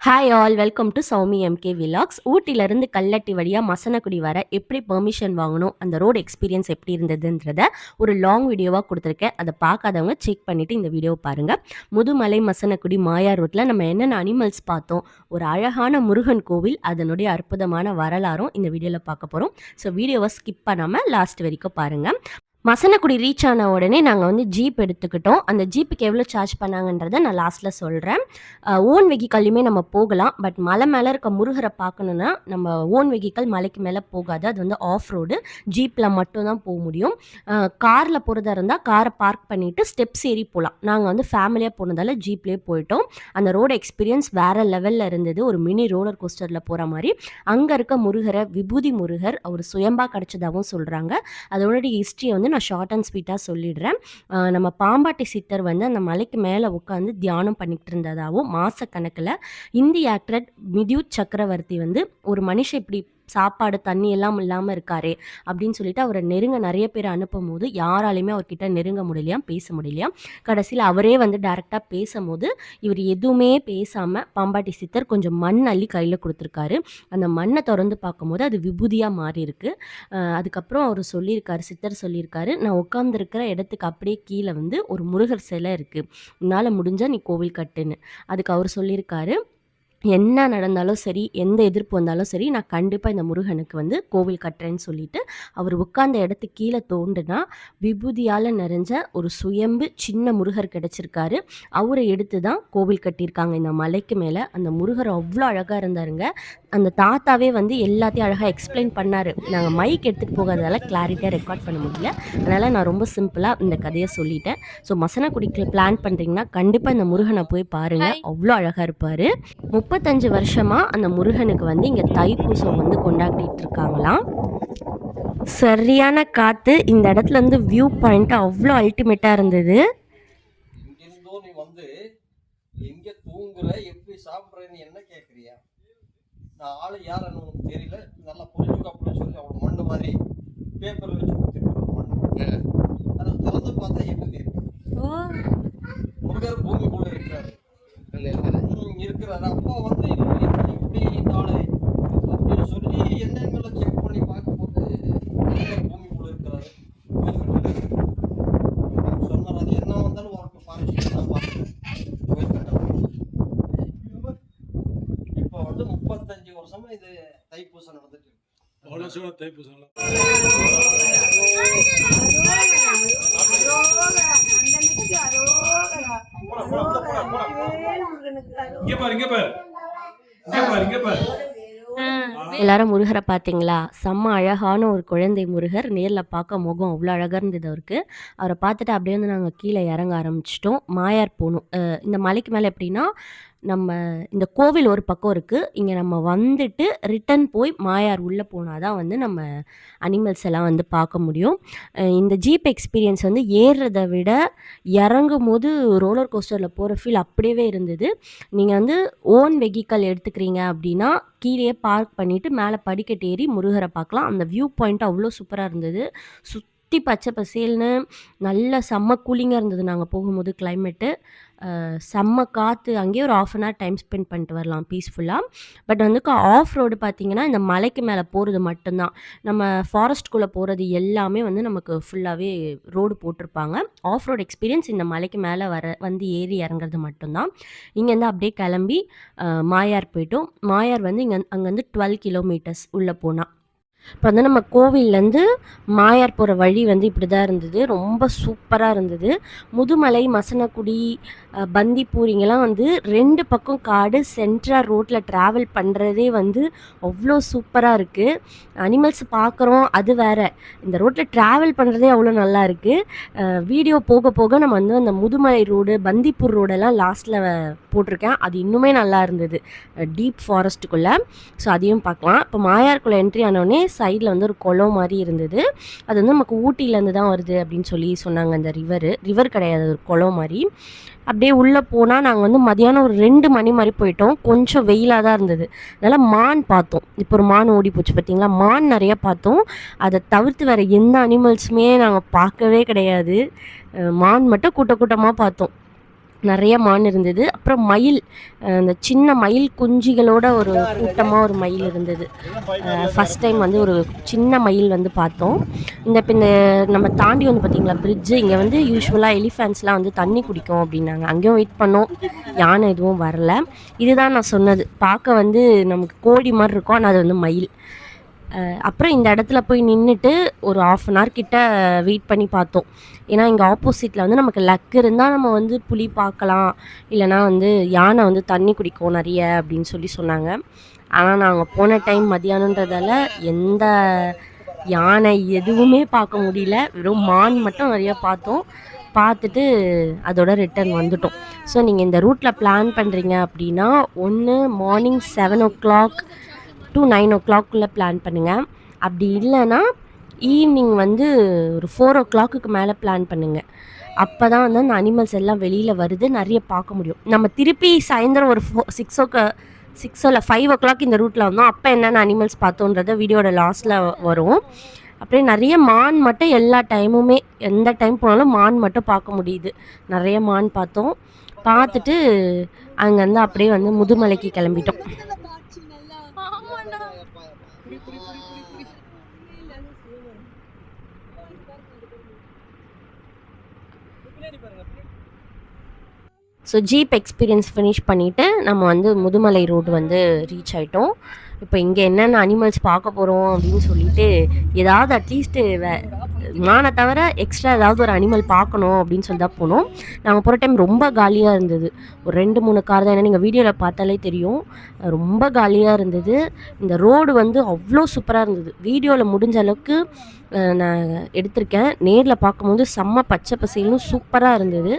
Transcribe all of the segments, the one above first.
Hi all welcome to Soumi MK vlogs ஊட்டியிலேருந்து Kalhatti வழியாக மசனக்குடி வர எப்படி பெர்மிஷன் வாங்கணும் அந்த ரோடு எக்ஸ்பீரியன்ஸ் எப்படி இருந்ததுன்றத ஒரு லாங் வீடியோவாக கொடுத்துருக்கேன். அதை பார்க்காதவங்க செக் பண்ணிவிட்டு இந்த வீடியோவை பாருங்கள் முதுமலை மசனக்குடி மாயா ரோட்டில் நம்ம என்னென்ன அனிமல்ஸ் பார்த்தோம் ஒரு அழகான முருகன் கோவில் அதனுடைய அற்புதமான வரலாறும் இந்த வீடியோவில் பார்க்க போகிறோம் ஸோ வீடியோவை ஸ்கிப் பண்ணாமல் லாஸ்ட் வரைக்கும் பாருங்கள் மசனக்குடி ரீச் ஆன உடனே நாங்கள் வந்து ஜீப் எடுத்துக்கிட்டோம். அந்த ஜீப்புக்கு எவ்வளோ சார்ஜ் பண்ணாங்கன்றதை நான் லாஸ்ட்டில் சொல்கிறேன் ஓன் வெஹிக்கல்லையுமே நம்ம போகலாம். பட் மலை மேலே இருக்க முருகரை பார்க்கணுன்னா நம்ம ஓன் வெஹிக்கல் மலைக்கு மேலே போகாது. அது வந்து ஆஃப் ரோடு ஜீப்பில் மட்டும்தான் போக முடியும். காரில் போகிறதா இருந்தால் காரை பார்க் பண்ணிவிட்டு ஸ்டெப்ஸ் ஏறி போகலாம். நாங்கள் வந்து ஃபேமிலியாக போனதால் ஜீப்லேயே போயிட்டோம். அந்த ரோடு எக்ஸ்பீரியன்ஸ் வேறு லெவலில் இருந்தது. ஒரு மினி ரோலர் கோஸ்டரில் போகிற மாதிரி. அங்கே இருக்க முருகரை விபூதி முருகர் அவர் சுயம்பாக கிடச்சதாகவும் சொல்கிறாங்க அதோடைய ஹிஸ்ட்ரியை வந்து நான் ஷார்ட் அண்ட் ஸ்வீட்டாக சொல்லிடுறேன். நம்ம பாம்பாட்டி சித்தர் வந்து அந்த மலைக்கு மேலே உட்காந்து தியானம் பண்ணிக்கிட்டு இருந்ததாகவும் மாதக்கணக்கில் இந்தி ஆக்டர் மித்யுத் சக்கரவர்த்தி வந்து ஒரு மனுஷன் இப்படி சாப்பாடு தண்ணி எல்லாம் இல்லாமல் இருக்காரே அப்படின்னு சொல்லிட்டு அவரை நெருங்க நிறைய பேர் அனுப்பும் போது யாராலையுமே அவர்கிட்ட நெருங்க முடியலையாம் பேச முடியலையாம். கடைசியில் அவரே வந்து டேரெக்டாக பேசும்போது இவர் எதுவுமே பேசாமல் பாம்பாட்டி சித்தர் கொஞ்சம் மண் அள்ளி கையில் கொடுத்துருக்காரு. அந்த மண்ணை திறந்து பார்க்கும்போது அது விபூதியாக மாறி இருக்கு. அதுக்கப்புறம் அவர் சொல்லியிருக்காரு சித்தர் சொல்லியிருக்காரு நான் உட்காந்துருக்கிற இடத்துக்கு அப்படியே கீழே வந்து ஒரு முருகர் சிலை இருக்குது உன்னால் முடிஞ்சால் நீ கோவில் கட்டுன்னு. அதுக்கு அவர் சொல்லியிருக்காரு என்ன நடந்தாலும் சரி எந்த எதிர்ப்பு வந்தாலும் சரி நான் கண்டிப்பாக இந்த முருகனுக்கு வந்து கோவில் கட்டுறேன்னு சொல்லிட்டு அவர் உட்கார்ந்த இடத்துக்கு கீழே தோண்டுனா விபூதியால் நிறைஞ்ச ஒரு சுயம்பு சின்ன முருகர் கிடச்சிருக்காரு. அவரை எடுத்து தான் கோவில் கட்டியிருக்காங்க. இந்த மலைக்கு மேலே அந்த முருகர் அவ்வளோ அழகாக இருந்தாருங்க. அந்த தாத்தாவே வந்து எல்லாத்தையும் அழகாக எக்ஸ்பிளைன் பண்ணார். நாங்கள் மைக் எடுத்துகிட்டு போகாததால கிளாரிட்டியாக ரெக்கார்ட் பண்ண முடியல. அதனால் நான் ரொம்ப சிம்பிளாக இந்த கதையை சொல்லிட்டேன். ஸோ மசனக்குடிக்கு பிளான் பண்ணுறீங்கன்னா கண்டிப்பாக இந்த முருகனை போய் பாருங்கள் அவ்வளோ அழகாக இருப்பார். முப்பத்தஞ்சு வருஷமாக அந்த முருகனுக்கு வந்து இங்கே தைப்பூசம் வந்து கொண்டாடிட்டு இருக்காங்களாம் சரியான காற்று இந்த இடத்துல இருந்து வியூ பாயிண்ட் அவ்வளோ அல்டிமேட்டாக இருந்தது. நீ வந்து எங்க தூங்குற எப்படி சாப்பிடுறேன்னு என்ன கேக்குறியா? நான் ஆளு யாருன்னு உனக்கு தெரியல. நல்லா புரிஞ்சுக்க அப்படின்னு சொல்லி அவன் மண்ணு மாதிரி பேப்பர்ல வச்சு கொடுத்துருக்கான் மண்ணு. அதை திறந்து பார்த்தா எப்படி இருக்கு முருகர் பூமிக்குள்ள இருக்கிறாரு. ம், இருக்கிறாரு அப்போ வந்து இப்படி ஆளு அப்படின்னு சொல்லி என்னங்களை செக் பண்ணி பார்க்கும்போது பூமிக்குள்ள இருக்கிறாரு சொன்னார் அது என்ன வந்தாலும் உனக்கு பார்த்துக்கிறேன் கோயில் கட்டணும் இப்போ வந்து முப்பத்தஞ்சு வருஷமா இது தைப்பூசம் நடந்துட்டு இருக்கு அவ்வளோ சோழ தைப்பூசம் இங்க பாரு இங்க பாரு. இங்க பாரு இங்க பாரு. எல்லாரும் முருகரை பார்த்தீங்களா? செம்ம அழகான ஒரு குழந்தை முருகர். நேரில் பார்க்க முகம் அவ்வளோ அழகாக இருந்தது அவருக்கு. அவரை பார்த்துட்டு அப்படியே வந்து நாங்கள் கீழே இறங்க ஆரம்பிச்சிட்டோம். மாயார் போகணும். இந்த மலைக்கு மேலே எப்படின்னா நம்ம இந்த கோவில் ஒரு பக்கம் இருக்குது இங்கே நம்ம வந்துட்டு ரிட்டன் போய் மாயார் உள்ளே போனால் தான் வந்து நம்ம அனிமல்ஸ் எல்லாம் வந்து பார்க்க முடியும். இந்த ஜீப் எக்ஸ்பீரியன்ஸ் வந்து ஏறுறதை விட இறங்கும் போது ரோலர் கோஸ்டரில் போகிற ஃபீல் அப்படியே இருந்தது. நீங்கள் வந்து ஓன் வெஹிக்கல் எடுத்துக்கிறீங்க அப்படின்னா கீழே பார்க் பண்ணிவிட்டு மேலே படிக்கட்டு ஏறி முருகரை பார்க்கலாம். அந்த வியூ பாயிண்ட் அவ்வளோ சூப்பராக இருந்தது. சுத் சுற்றி பச்சை பசேல்னு நல்ல செம்ம கூலிங்காக இருந்தது நாங்கள் போகும்போது கிளைமேட்டு செம்ம காற்று அங்கேயே ஒரு half an hour time spend பண்ணிட்டு வரலாம் பீஸ்ஃபுல்லாக பட் வந்து ஆஃப் ரோடு பார்த்தீங்கன்னா இந்த மலைக்கு மேலே போகிறது மட்டும்தான். நம்ம ஃபாரஸ்ட்குள்ளே போகிறது எல்லாமே வந்து நமக்கு ஃபுல்லாகவே ரோடு போட்டிருப்பாங்க. ஆஃப் ரோடு எக்ஸ்பீரியன்ஸ் இந்த மலைக்கு மேலே வர வந்து ஏறி இறங்குறது மட்டும்தான். இங்கேருந்து அப்படியே கிளம்பி மாயார் போயிட்டோம். மாயார் வந்து இங்கே அங்கேருந்து டுவெல் கிலோமீட்டர்ஸ் உள்ளே போனால் இப்போ வந்து நம்ம கோவில்லேருந்து மாயார் போகிற வழி வந்து இப்படி தான் இருந்தது. ரொம்ப சூப்பராக இருந்தது. முதுமலை மசனக்குடி பந்திப்பூர் இங்கெல்லாம் வந்து ரெண்டு பக்கம் காடு சென்ட்ரா ரோட்டில் ட்ராவல் பண்ணுறதே வந்து அவ்வளோ சூப்பராக இருக்குது அனிமல்ஸ் பார்க்குறோம் அது வேறு. இந்த ரோட்டில் ட்ராவல் பண்ணுறதே அவ்வளோ நல்லா இருக்குது வீடியோ போக போக நம்ம வந்து அந்த முதுமலை ரோடு பந்திப்பூர் ரோடெல்லாம் லாஸ்ட்டில் போட்டிருக்கேன். அது இன்னுமே நல்லா இருந்தது. டீப் ஃபாரஸ்ட்டுக்குள்ளே ஸோ அதையும் பார்க்கலாம். இப்போ மாயாருக்குள்ளே என்ட்ரி ஆனோடனே சைடில் வந்து ஒரு குளம் மாதிரி இருந்தது. அது வந்து நமக்கு ஊட்டியிலேருந்து தான் வருது அப்படின்னு சொல்லி சொன்னாங்க அந்த ரிவரு ரிவர் கிடையாது ஒரு குளம் மாதிரி. அப்படியே உள்ளே போனால் நாங்கள் வந்து மதியானம் ஒரு ரெண்டு மணி மாதிரி போயிட்டோம். கொஞ்சம் வெயிலாக தான் இருந்தது. அதனால் மான் பார்த்தோம். இப்போ ஒரு மான் ஓடி போச்சு பார்த்தீங்களா? மான் நிறைய பார்த்தோம். அதை தவிர்த்து வேறு எந்த அனிமல்ஸுமே நாங்கள் பார்க்கவே கிடையாது. மான் மட்டும் கூட்ட கூட்டமாக பார்த்தோம். நிறைய மான் இருந்தது. அப்புறம் மயில் அந்த சின்ன மயில் குஞ்சுகளோட ஒரு கூட்டமாக ஒரு மயில் இருந்தது. ஃபஸ்ட் டைம் வந்து ஒரு சின்ன மயில் வந்து பார்த்தோம். இந்த இப்போ இந்த நம்ம தாண்டி வந்து பார்த்தீங்களா பிரிட்ஜு இங்கே வந்து யூஸ்வலாக எலிஃபென்ட்ஸ்லாம் வந்து தண்ணி குடிக்கும் அப்படின்னாங்க. அங்கேயும் வெயிட் பண்ணோம். யானை எதுவும் வரல. இதுதான் நான் சொன்னது. பார்க்க வந்து நமக்கு கோழி மாதிரி இருக்கும் ஆனால் அது வந்து மயில். அப்புறம் இந்த இடத்துல போய் நின்றுட்டு ஒரு ஆஃப் அன் ஹவர் கிட்ட வெயிட் பண்ணி பார்த்தோம். ஏன்னா இங்கே ஆப்போசிட்டில் வந்து நமக்கு லக் இருந்தால் நம்ம வந்து புலி பார்க்கலாம். இல்லைனா வந்து யானை வந்து தண்ணி குடிக்கும் நிறைய அப்படின்னு சொல்லி சொன்னாங்க. ஆனால் நாங்கள் போன டைம் மதியானன்றதால எந்த யானை எதுவுமே பார்க்க முடியல. வெறும் மான் மட்டும் நிறைய பார்த்தோம். பார்த்துட்டு அதோட ரிட்டர்ன் வந்துட்டோம். ஸோ நீங்கள் இந்த ரூட்டில் பிளான் பண்ணுறீங்க அப்படின்னா ஒன்று morning seven o'clock to nine ஓ கிளாக்குள்ளே பிளான் பண்ணுங்கள் அப்படி இல்லைன்னா ஈவினிங் வந்து ஒரு ஃபோர் ஓ கிளாக்குக்கு மேலே பிளான் பண்ணுங்கள் அப்போ தான் வந்து அந்த அனிமல்ஸ் எல்லாம் வெளியில் வருது நிறைய பார்க்க முடியும். நம்ம திருப்பி சாயந்தரம் ஒரு ஃபோ சிக்ஸ் ஓ சிக்ஸோ இல்லை ஃபைவ் ஓ கிளாக் இந்த ரூட்டில் வந்தோம். அப்போ என்னென்ன அனிமல்ஸ் பார்த்தோன்றத வீடியோட லாஸ்ட்டில் வரும். அப்படியே நிறைய மான் மட்டும் எல்லா டைமுமே எந்த டைம் போனாலும் மான் மட்டும் பார்க்க முடியுது. நிறைய மான் பார்த்தோம். பார்த்துட்டு அங்கேருந்து அப்படியே வந்து முதுமலைக்கு கிளம்பிட்டோம். ஸோ ஜீப் எக்ஸ்பீரியன்ஸ் ஃபினிஷ் பண்ணிவிட்டு நம்ம வந்து முதுமலை ரோடு வந்து ரீச் ஆகிட்டோம் இப்போ இங்கே என்னென்ன அனிமல்ஸ் பார்க்க போகிறோம் அப்படின்னு சொல்லிட்டு ஏதாவது அட்லீஸ்ட்டு வே மானை தவிர எக்ஸ்ட்ரா ஏதாவது ஒரு அனிமல் பார்க்கணும் அப்படின்னு சொல்லி தான் போனோம் நாங்கள் போகிற டைம் ரொம்ப காலியாக இருந்தது. ஒரு ரெண்டு மூணு கார் தான். ஏன்னா நீங்கள் வீடியோவில் பார்த்தாலே தெரியும். ரொம்ப காலியாக இருந்தது. இந்த ரோடு வந்து அவ்வளோ சூப்பராக இருந்தது. வீடியோவில் முடிஞ்ச அளவுக்கு நான் எடுத்திருக்கேன். நேரில் பார்க்கும்போது செம்ம பச்சை பசையிலும் சூப்பராக இருந்தது.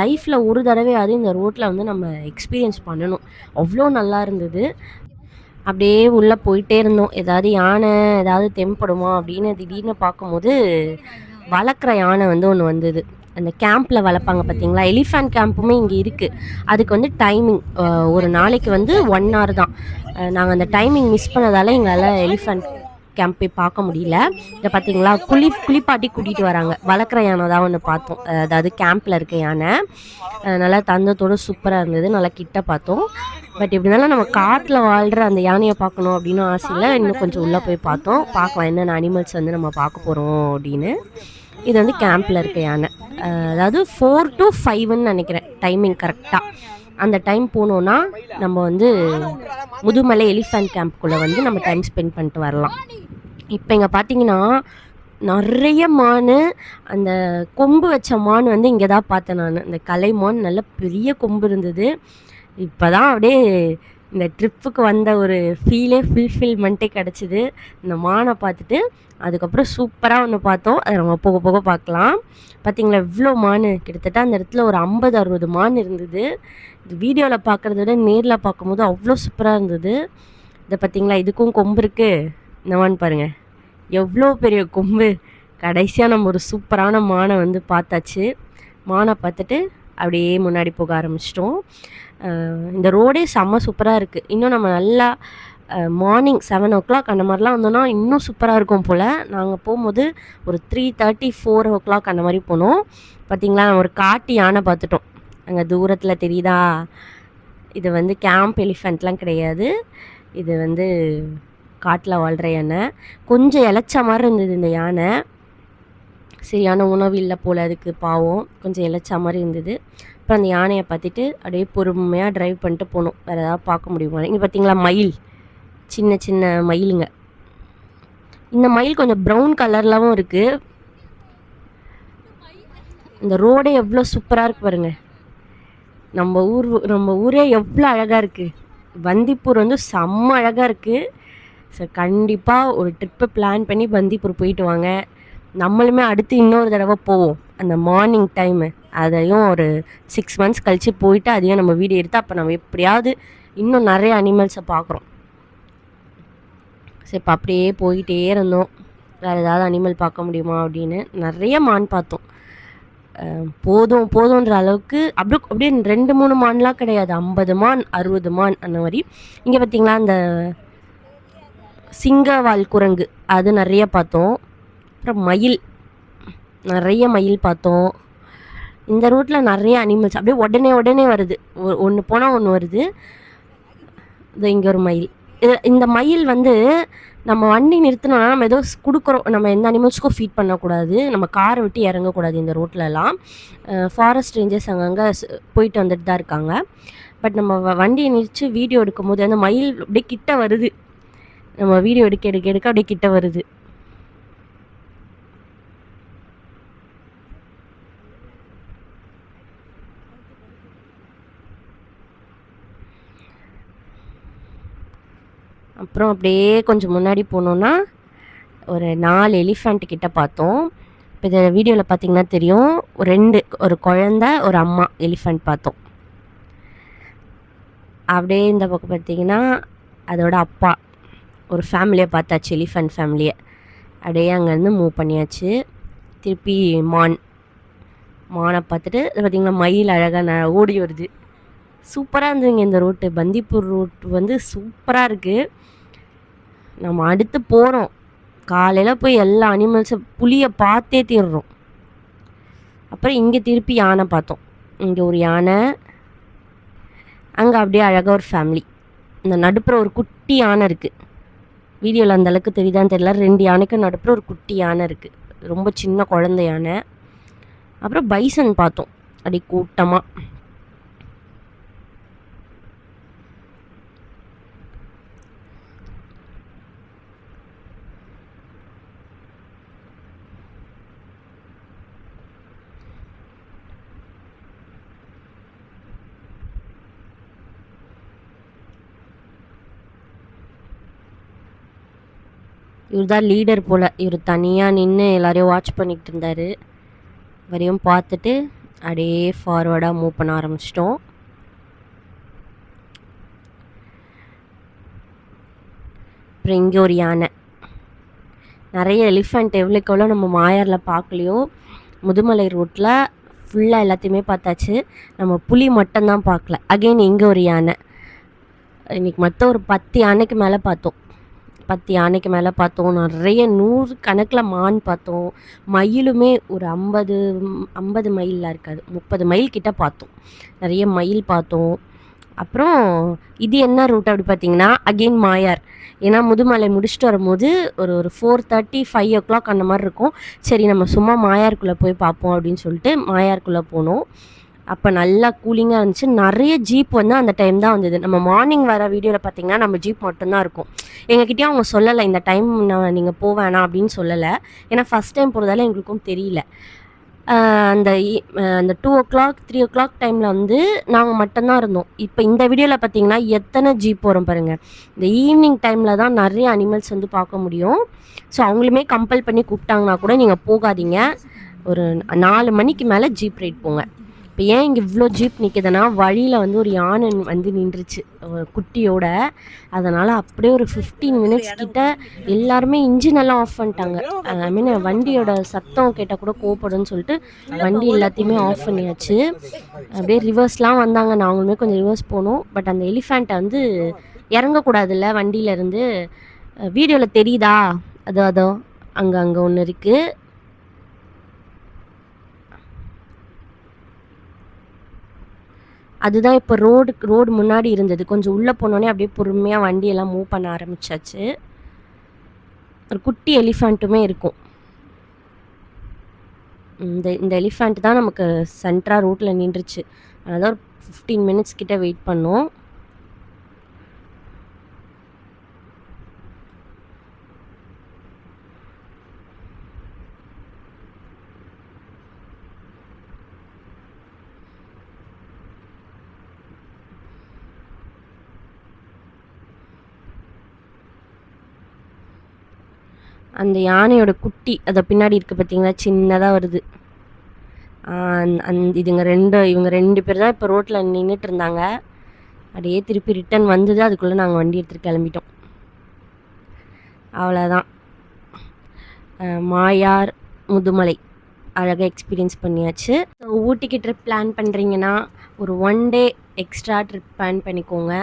லைஃப்பில் ஒரு தடவையாவது இந்த ரோட்டில் வந்து நம்ம எக்ஸ்பீரியன்ஸ் பண்ணணும். அவ்வளோ நல்லா இருந்தது. அப்படியே உள்ளே போயிட்டே இருந்தோம். ஏதாவது யானை ஏதாவது தென்படுமா அப்படின்னு திடீர்னு பார்க்கும்போது வளர்க்குற யானை வந்து ஒன்று வந்தது. அந்த கேம்பில் வளர்ப்பாங்க பார்த்தீங்களா எலிஃபேண்ட் கேம்ப்புமே இங்கே இருக்குது அதுக்கு வந்து டைமிங் ஒரு நாளைக்கு வந்து ஒன் ஹவர் தான். நாங்கள் அந்த டைமிங் மிஸ் பண்ணதால் எங்களால் எலிஃபேண்ட் கேம்ப் போய் பார்க்க முடியல. இதை பார்த்தீங்களா குளி குளிப்பாட்டி கூட்டிகிட்டு வராங்க. வளர்க்குற யானை தான் ஒன்று பார்த்தோம். அதாவது கேம்பில் இருக்க யானை. நல்லா தந்தத்தோடு சூப்பராக இருந்தது. நல்லா கிட்ட பார்த்தோம். பட் இப்படி இருந்தாலும் நம்ம காட்டில் வாழ்கிற அந்த யானையை பார்க்கணும் அப்படின்னு ஆசையில் இன்னும் கொஞ்சம் உள்ளே போய் பார்த்தோம். பார்க்கலாம் என்னென்ன அனிமல்ஸ் வந்து நம்ம பார்க்க போகிறோம் அப்படின்னு. இது வந்து கேம்பில் இருக்க யானை. அதாவது ஃபோர் டு ஃபைவ்னு நினைக்கிறேன். டைமிங் கரெக்டாக அந்த டைம் போனோன்னா நம்ம வந்து முதுமலை எலிஃபேண்ட் கேம்ப்குள்ளே வந்து நம்ம டைம் ஸ்பெண்ட் பண்ணிட்டு வரலாம். இப்போ இங்கே பார்த்தீங்கன்னா நிறைய மான் அந்த கொம்பு வச்ச மான் வந்து இங்கே தான் பார்த்தேன் நான். இந்த கலை மான் நல்ல பெரிய கொம்பு இருந்தது. இப்போ தான் அப்படியே இந்த ட்ரிப்புக்கு வந்த ஒரு ஃபீலே ஃபுல்ஃபில்மெண்ட்டே கிடச்சிது. இந்த மானை பார்த்துட்டு அதுக்கப்புறம் சூப்பராக ஒன்று பார்த்தோம். அதை நம்ம போக போக பார்க்கலாம். பார்த்தீங்களா இவ்வளோ மான். கிட்டத்தட்ட அந்த இடத்துல ஒரு ஐம்பது அறுபது மான் இருந்தது. இது வீடியோவில் பார்க்குறத விட நேரில் பார்க்கும்போது அவ்வளோ சூப்பராக இருந்தது. இதை பார்த்தீங்களா இதுக்கும் கொம்பு இருக்குது இந்த மான் பாருங்கள் எவ்வளோ பெரிய கொம்பு. கடைசியாக நம்ம ஒரு சூப்பரான மானை வந்து பார்த்தாச்சு. மானை பார்த்துட்டு அப்படியே முன்னாடி போக ஆரம்பிச்சிட்டோம். இந்த ரோடே செம்ம சூப்பராக இருக்குது இன்னும் நம்ம நல்லா மார்னிங் செவன் ஓ கிளாக் அந்த மாதிரிலாம் வந்தோன்னா இன்னும் சூப்பராக இருக்கும் போல். நாங்கள் போகும்போது ஒரு three thirty four o'clock அந்த மாதிரி போனோம். பார்த்தீங்களா ஒரு காட்டு யானை பார்த்துட்டோம். அங்கே தூரத்தில் தெரியுதா? இது வந்து கேம்ப் எலிஃபெண்ட்லாம் கிடையாது. இது வந்து காட்டில் வாழ்கிற யானை. கொஞ்சம் இளைச்ச மாதிரி இருந்தது இந்த யானை. சரியான உணவு இல்லை போல் அதுக்கு பாவம். கொஞ்சம் இளைச்ச மாதிரி இருந்தது. அப்புறம் அந்த யானையை பார்த்துட்டு அப்படியே பொறுமையாக ட்ரைவ் பண்ணிட்டு போகணும் வேறு ஏதாவது பார்க்க முடியுமா? இங்கே பார்த்தீங்களா மயில். சின்ன சின்ன மயிலுங்க. இந்த மயில் கொஞ்சம் ப்ரௌன் கலர்லவும் இருக்குது இந்த ரோடே எவ்வளோ சூப்பராக இருக்கு பாருங்க. நம்ம ஊர் நம்ம ஊரே எவ்வளோ அழகாக இருக்குது வந்திப்பூர் வந்து செம்ம அழகாக இருக்குது ஸோ கண்டிப்பாக ஒரு ட்ரிப்பை பிளான் பண்ணி பந்திப்பூர் போயிட்டு வாங்க. நம்மளுமே அடுத்து இன்னொரு தடவை போவோம். அந்த மார்னிங் டைமு அதையும் ஒரு சிக்ஸ் மந்த்ஸ் கழித்து போயிட்டு அதையும் நம்ம வீடியோ எடுத்து அப்போ நம்ம எப்படியாவது இன்னும் நிறைய அனிமல்ஸை பார்க்குறோம். சரி இப்போ அப்படியே போயிட்டே இருந்தோம். வேறு ஏதாவது அனிமல் பார்க்க முடியுமா அப்படின்னு நிறைய மான் பார்த்தோம். போதும் போதுன்ற அளவுக்கு அப்படியே அப்படியே ரெண்டு மூணு மான்லாம் கிடையாது. ஐம்பது மான் அறுபது மான் அந்த மாதிரி. இங்கே பார்த்தீங்களா அந்த சிங்கவால் குரங்கு. அது நிறைய பார்த்தோம். அப்புறம் மயில். நிறைய மயில் பார்த்தோம். இந்த ரூட்டில் நிறைய அனிமல்ஸ் அப்படியே உடனே உடனே வருது. ஒன்று போனால் ஒன்று வருது. இது இங்கே ஒரு மயில். இது இந்த மயில் வந்து நம்ம வண்டி நிறுத்தினோம்னா நம்ம ஏதோ கொடுக்குறோம். நம்ம எந்த அனிமல்ஸ்க்கும் ஃபீட் பண்ணக்கூடாது. நம்ம காரை விட்டு இறங்கக்கூடாது இந்த ரோட்லலாம் ஃபாரஸ்ட் ரேஞ்சர்ஸ் அங்கங்கே போயிட்டு வந்துட்டு தான் இருக்காங்க. பட் நம்ம வ- வண்டியை நிறுத்தி வீடியோ எடுக்கும்போது அந்த மயில் அப்படியே கிட்ட வருது. நம்ம வீடியோ எடுக்க எடுக்க எடுக்க அப்படியே கிட்ட வருது. அப்புறம் அப்படியே கொஞ்சம் முன்னாடி போனோன்னா ஒரு நாலு எலிஃபண்ட் கிட்ட பார்த்தோம். இப்போ இந்த வீடியோவில் பார்த்தீங்கன்னா தெரியும் ஒரு ரெண்டு ஒரு குழந்த ஒரு அம்மா எலிஃபண்ட் பார்த்தோம். அப்படியே இந்த பக்கம் பார்த்தீங்கன்னா அதோட அப்பா. ஒரு ஃபேமிலியை பார்த்தாச்சு எலிஃபண்ட் ஃபேமிலியை அப்படியே அங்கேருந்து மூவ் பண்ணியாச்சு. திருப்பி மான் மானை பார்த்துட்டு இது பார்த்தீங்கன்னா மயில் அழகாக ந ஓடி வருது. சூப்பராக இருந்ததுங்க இந்த ரோட்டு பந்திப்பூர் ரோட் வந்து சூப்பராக இருக்குது நம்ம அடுத்து போகிறோம் காலையில் போய் எல்லா அனிமல்ஸும் புளியை பார்த்தே தீர்றோம். அப்புறம் இங்கே திருப்பி யானை பார்த்தோம். இங்கே ஒரு யானை அங்கே அப்படியே அழகாக ஒரு ஃபேமிலி இந்த நடுப்புற ஒரு குட்டி யானை இருக்குது வீடியோவில் அந்தளவுக்கு தெரியுதான்னு தெரியல. ரெண்டு யானைக்கு நடுப்புற ஒரு குட்டி யானை இருக்குது ரொம்ப சின்ன குழந்தை யானை. அப்புறம் பைசன் பார்த்தோம். அப்படி கூட்டமாக இவர் தான் லீடர் போல். இவர் தனியாக நின்று எல்லாரையும் வாட்ச் பண்ணிக்கிட்டு இருந்தார். வரையும் பார்த்துட்டு அப்படியே ஃபார்வர்டாக மூவ் பண்ண ஆரம்பிச்சிட்டோம். அப்புறம் இங்கே ஒரு யானை. நிறைய எலிஃபண்ட் எவ்வளோக்கு எவ்வளோ நம்ம மாயாரில் பார்க்கலையோ முதுமலை ரோட்டில் ஃபுல்லாக எல்லாத்தையுமே பார்த்தாச்சு. நம்ம புலி மட்டும்தான் பார்க்கல. அகைன் இங்கே ஒரு யானை. இன்றைக்கி மொத்தம் ஒரு பத்து யானைக்கு மேலே பார்த்தோம். பத்து யானைக்கு மேலே பார்த்தோம். நிறைய நூறு கணக்கில் மான் பார்த்தோம். மயிலுமே ஒரு ஐம்பது ஐம்பது மைலில் இருக்காது. முப்பது மைல் கிட்ட பார்த்தோம். நிறைய மயில் பார்த்தோம். அப்புறம் இது என்ன ரூட் அப்படி பார்த்தீங்கன்னா அகெயின் மாயார். ஏன்னா முதுமலை முடிச்சுட்டு வரும்போது ஒரு ஒரு four thirty five o'clock அந்த மாதிரி இருக்கும். சரி நம்ம சும்மா மாயாருக்குள்ளே போய் பார்ப்போம் அப்படின்னு சொல்லிட்டு மாயாருக்குள்ளே போனோம். அப்போ நல்லா கூலிங்காக இருந்துச்சு. நிறைய ஜீப் வந்து அந்த டைம் தான் வந்தது. நம்ம மார்னிங் வர வீடியோவில் பார்த்தீங்கன்னா நம்ம ஜீப் மட்டும்தான் இருக்கும். எங்ககிட்டயும் அவங்க சொல்லலை இந்த டைம் நான் நீங்கள் போவேணாம் அப்படின்னு சொல்லலை. ஏன்னா ஃபஸ்ட் டைம் போகிறதால எங்களுக்கும் தெரியல. அந்த அந்த two o'clock three o'clock டைமில் வந்து நாங்கள் மட்டும்தான் இருந்தோம். இப்போ இந்த வீடியோவில் பார்த்தீங்கன்னா எத்தனை ஜீப் வரும் பாருங்கள் இந்த ஈவினிங் டைமில் தான் நிறைய அனிமல்ஸ் வந்து பார்க்க முடியும். ஸோ அவங்களுமே கம்பல் பண்ணி கூப்பிட்டாங்கன்னா கூட நீங்கள் போகாதீங்க. ஒரு நாலு மணிக்கு மேலே ஜீப் ரைட் போங்க. இப்போ ஏன் இங்கே இவ்வளோ ஜீப் நிற்குதுன்னா வழியில் வந்து ஒரு யானை வந்து நின்றுச்சு. குட்டியோட. அதனால் அப்படியே ஒரு ஃபிஃப்டீன் மினிட்ஸ் கிட்ட எல்லாருமே இன்ஜின் எல்லாம் ஆஃப் பண்ணிட்டாங்க. ஐ மீன் வண்டியோட சத்தம் கேட்டால் கூட கோவப்படும்னு சொல்லிட்டு வண்டி எல்லாத்தையுமே ஆஃப் பண்ணியாச்சு. அப்படியே ரிவர்ஸ்லாம் வந்தாங்க. நாங்களுமே கொஞ்சம் ரிவர்ஸ் போனோம். பட் அந்த எலிஃபண்ட்டை வந்து இறங்கக்கூடாதுல்ல வண்டியிலேருந்து வீடியோவில் தெரியுதா? அதோ அதோ அங்கே அங்கே ஒன்று இருக்குது அதுதான் இப்போ ரோடு ரோடு முன்னாடி இருந்தது. கொஞ்சம் உள்ளே போனோடனே அப்படியே பொறுமையாக வண்டியெல்லாம் மூவ் பண்ண ஆரம்பிச்சாச்சு. ஒரு குட்டி எலிஃபண்ட்டுமே இருக்கும். இந்த இந்த எலிஃபண்ட் தான் நமக்கு சென்ட்ராக ரோட்டில் நின்றுச்சு. அதனால் தான் ஒரு ஃபிஃப்டீன் மினிட்ஸ் கிட்டே வெயிட் பண்ணோம். அந்த யானையோட குட்டி அதை பின்னாடி இருக்குது பார்த்தீங்களா சின்னதாக வருது. அந்த இதுங்க ரெண்டு இவங்க ரெண்டு பேர் தான் இப்போ ரோட்டில் நின்றுட்டு இருந்தாங்க. அப்படியே திருப்பி ரிட்டன் வந்தது அதுக்குள்ளே நாங்கள் வண்டி எடுத்துகிட்டு கிளம்பிட்டோம். அவ்வளோதான் மாயார் முதுமலை அழகாக எக்ஸ்பீரியன்ஸ் பண்ணியாச்சு. ஊட்டிக்கு ட்ரிப் பிளான் பண்ணுறீங்கன்னா ஒரு one day extra trip plan பண்ணிக்கோங்க.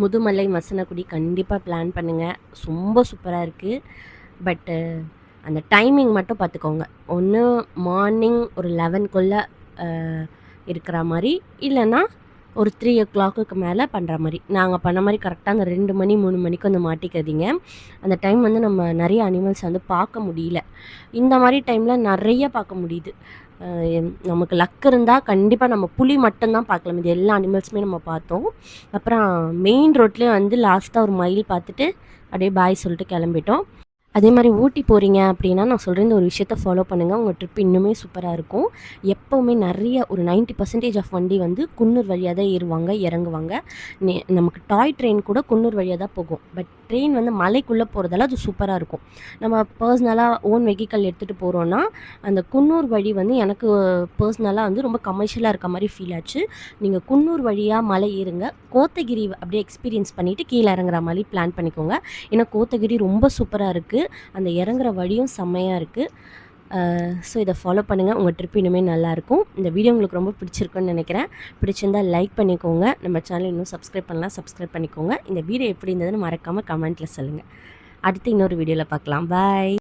முதுமலை மசனக்குடி கண்டிப்பாக பிளான் பண்ணுங்கள் ரொம்ப சூப்பராக இருக்குது பட்டு அந்த டைமிங் மட்டும் பார்த்துக்கோங்க ஒன்று மார்னிங் ஒரு லெவன்குள்ளே இருக்கிற மாதிரி. இல்லைன்னா ஒரு த்ரீ ஓ கிளாக்குக்கு மேலே பண்ணுற மாதிரி. நாங்கள் பண்ண மாதிரி கரெக்டாக அந்த ரெண்டு மணி மூணு மணிக்கு வந்து மாட்டிக்காதீங்க. அந்த டைம் வந்து நம்ம நிறைய அனிமல்ஸ் வந்து பார்க்க முடியல. இந்த மாதிரி டைமில் நிறைய பார்க்க முடியுது. நமக்கு லக் இருந்தால் கண்டிப்பாக நம்ம புலி மட்டும்தான் பார்க்கலாம். இது எல்லா அனிமல்ஸுமே நம்ம பார்த்தோம். அப்புறம் மெயின் ரோட்லேயே வந்து லாஸ்ட்டாக ஒரு மயில் பார்த்துட்டு அப்படியே பாய் சொல்லிட்டு கிளம்பிட்டோம். அதே மாதிரி ஊட்டி போகிறீங்க அப்படின்னா நான் சொல்கிற இந்த ஒரு விஷயத்த ஃபாலோ பண்ணுங்கள் உங்கள் ட்ரிப் இன்னுமே சூப்பராக இருக்கும். எப்போவுமே நிறைய ஒரு 90% பர்சன்டேஜ் ஆஃப் வண்டி வந்து குன்னூர் வழியாக தான் ஏறுவாங்க இறங்குவாங்க. நே- நமக்கு டாய் ட்ரெயின் கூட குன்னூர் வழியாக தான் போகும். பட் ட்ரெயின் வந்து மலைக்குள்ளே போகிறதால அது சூப்பராக இருக்கும். நம்ம பர்சனலாக ஓன் வெஹிக்கல் எடுத்துகிட்டு போகிறோன்னா அந்த குன்னூர் வழி வந்து எனக்கு பர்சனலாக வந்து ரொம்ப கமர்ஷியலாக இருக்க மாதிரி ஃபீல் ஆச்சு. நீங்கள் குன்னூர் வழியாக மலை ஏறுங்க. கோத்தகிரி அப்படியே எக்ஸ்பீரியன்ஸ் பண்ணிவிட்டு கீழே இறங்குற மாதிரி பிளான் பண்ணிக்கோங்க. ஏன்னா கோத்தகிரி ரொம்ப சூப்பராக இருக்குது அந்த இறங்குற வழியும் செம்மையாக இருக்குது ஸோ இதை ஃபாலோ பண்ணுங்கள் உங்கள் ட்ரிப் இனிமேல் நல்லாயிருக்கும் இந்த வீடியோ உங்களுக்கு ரொம்ப பிடிச்சிருக்குன்னு நினைக்கிறேன். பிடிச்சிருந்தா லைக் பண்ணிக்கோங்க. நம்ம சேனல் இன்னும் சப்ஸ்கிரைப் பண்ணலாம் சப்ஸ்கிரைப் பண்ணிக்கோங்க. இந்த வீடியோ எப்படி இருந்ததுன்னு மறக்காமல் கமெண்ட்டில் சொல்லுங்கள் அடுத்து இன்னொரு வீடியோவில் பார்க்கலாம். பாய்